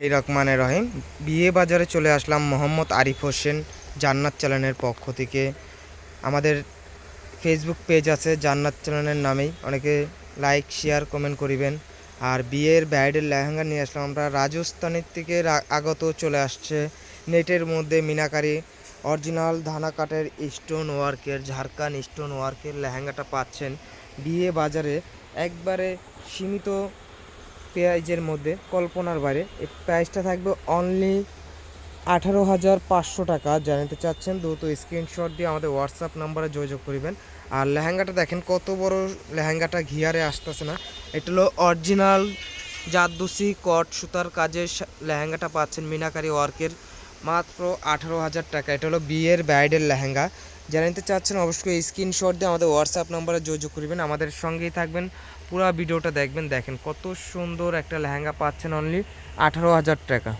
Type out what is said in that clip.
এই রহমানের রহিম। বিয়ে বাজারে চলে আসলাম মোহাম্মদ আরিফ হোসেন, জান্নাত চ্যানেলের পক্ষ থেকে। আমাদের ফেসবুক পেজ আছে, জান্নাত চ্যানেলের নামেই। অনেকে লাইক শেয়ার কমেন্ট করিবেন। আর বিয়ের ব্রাইডের লেহেঙ্গা নিয়ে আসলাম আমরা। রাজস্থানের থেকে আগত চলে আসছে নেটের মধ্যে মিনাকারি। অরিজিনাল ধানাকাটের স্টোন ওয়ার্কের ঝাড়খান স্টোন ওয়ার্কের লেহেঙ্গাটা পাচ্ছেন। বিয়ে বাজারে একবারে সীমিত প্রাইজের মধ্যে কল্পনার বাইরে। এই প্রাইসটা থাকবে অনলি আঠারো হাজার পাঁচশো টাকা। জানাতে চাচ্ছেন দ্রুত স্ক্রিনশট দিয়ে আমাদের হোয়াটসঅ্যাপ নাম্বারে যোগাযোগ করবেন। আর লেহেঙ্গাটা দেখেন, কত বড় লেহেঙ্গাটা ঘিয়ারে আসতেছে না। এটা হলো অরিজিনাল জাদুসি কট সুতার কাজের লেহেঙ্গাটা পাচ্ছেন মিনাকারি ওয়ার্কের মাত্র আঠারো হাজার টাকা। এটা হলো বিয়ের ব্রাইডের লেহেঙ্গা। যারা নিতে চাচ্ছেন অবশ্যই স্ক্রিনশট দিয়ে আমাদের হোয়াটসঅ্যাপ নাম্বারে যোগাযোগ করবেন। আমাদের সঙ্গেই থাকবেন। পুরো ভিডিওটা দেখবেন। দেখেন কত সুন্দর একটা লেহেঙ্গা পাচ্ছেন অনলি আঠারো হাজার টাকা।